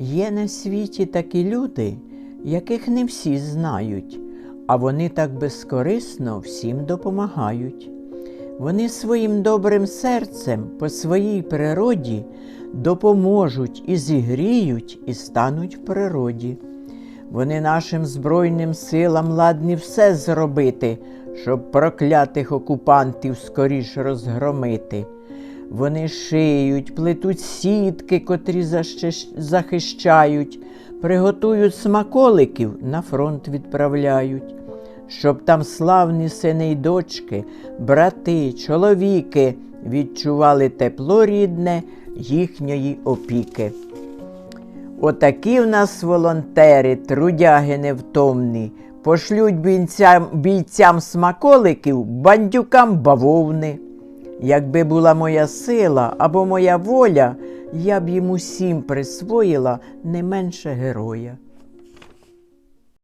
Є на світі такі люди, яких не всі знають, а вони так безкорисно всім допомагають. Вони своїм добрим серцем по своїй природі допоможуть і зігріють, і стануть в природі. Вони нашим Збройним силам ладні все зробити, щоб проклятих окупантів скоріш розгромити. Вони шиють, плетуть сітки, котрі захищають, приготують смаколиків, на фронт відправляють, щоб там славні сини й дочки, брати, чоловіки відчували тепло рідне їхньої опіки. Отакі в нас волонтери, трудяги невтомні, пошлють бійцям, бійцям смаколиків, бандюкам бавовни. Якби була моя сила або моя воля, я б їм усім присвоїла не менше героя.